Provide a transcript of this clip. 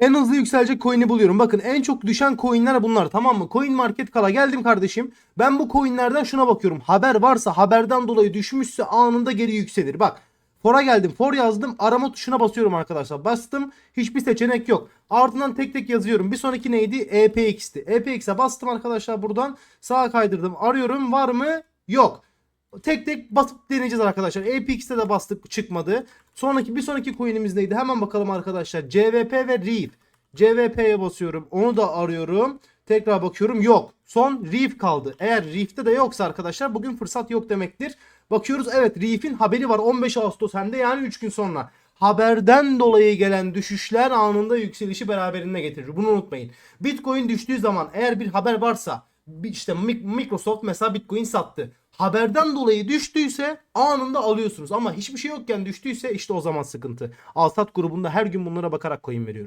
En hızlı yükselecek coin'i buluyorum. Bakın en çok düşen coin'ler bunlar tamam mı? Coin Market Kala geldim kardeşim. Ben bu coin'lerden şuna bakıyorum. Haber varsa haberden dolayı düşmüşse anında geri yükselir. Bak For'a geldim. For yazdım. Arama tuşuna basıyorum arkadaşlar. Bastım. Hiçbir seçenek yok. Ardından tek tek yazıyorum. Bir sonraki neydi? EPX'ti. EPX'e bastım arkadaşlar buradan. Sağa kaydırdım. Arıyorum. Var mı? Yok. Tek tek basıp deneyeceğiz arkadaşlar. APX'te de bastık çıkmadı. Sonraki bir sonraki coin'imiz neydi? Hemen bakalım arkadaşlar. CVP ve Reef. CVP'ye basıyorum. Onu da arıyorum. Tekrar bakıyorum. Yok. Son Reef kaldı. Eğer Reef'te de yoksa arkadaşlar bugün fırsat yok demektir. Bakıyoruz evet Reef'in haberi var 15 Ağustos hem de yani 3 gün sonra. Haberden dolayı gelen düşüşler anında yükselişi beraberinde getirir. Bunu unutmayın. Bitcoin düştüğü zaman eğer bir haber varsa işte Microsoft mesela Bitcoin sattı. Haberden dolayı düştüyse anında alıyorsunuz ama hiçbir şey yokken düştüyse işte o zaman sıkıntı. Alsat grubunda her gün bunlara bakarak coin veriyorum.